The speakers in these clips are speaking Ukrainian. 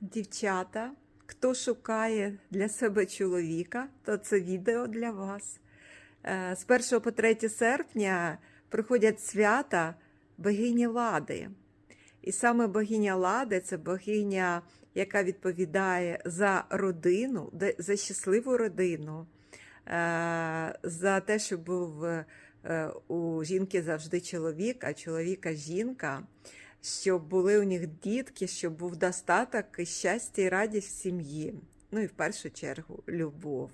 Дівчата, хто шукає для себе чоловіка, то це відео для вас. Е, З 1 по 3 серпня приходять свята богині Лади. І саме богиня Лади це богиня, яка відповідає за родину, за щасливу родину, е, за те, щоб був е, у жінки завжди чоловік, а чоловіка жінка, щоб були у них дітки, щоб був достаток і щастя і радість в сім'ї. Ну і в першу чергу любов.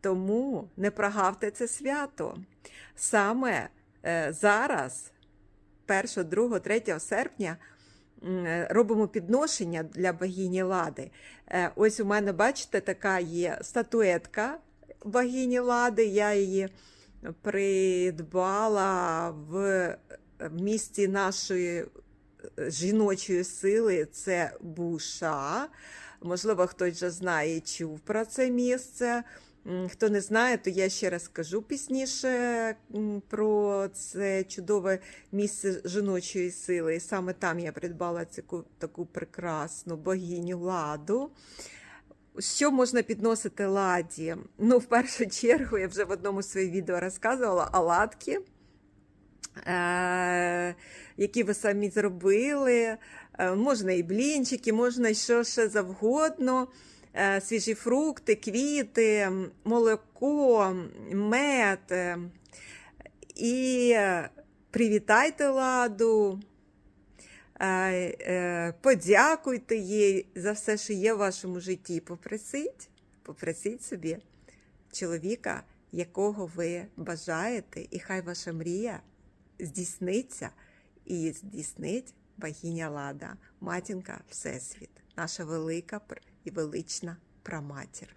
Тому не прогавте це свято. Саме е, зараз, 1, 2, 3 серпня, е, робимо підношення для богині Лади. Е, Ось у мене, бачите, така є статуетка богині Лади. Я її придбала в місті нашої жіночої сили. Це Буша. Можливо, хтось вже знає і чув про це місце. Хто не знає, то я ще раз скажу пізніше про це чудове місце жіночої сили. І саме там я придбала цю таку прекрасну богиню ладу. Що можна підносити ладі? Ну, в першу чергу, я вже в одному своїх відео розказувала оладки, е- які ви самі зробили. Е, можна і блінчики, можна і що ще завгодно. Е, свіжі фрукти, квіти, молоко, мед. е, І привітайте ладу, подякуйте їй за все, що є в вашому житті. Попросіть, попросіть собі чоловіка, якого ви бажаєте, і хай ваша мрія здійсниться і здійснить богиня Лада, матінка Всесвіт, наша велика і велична праматір.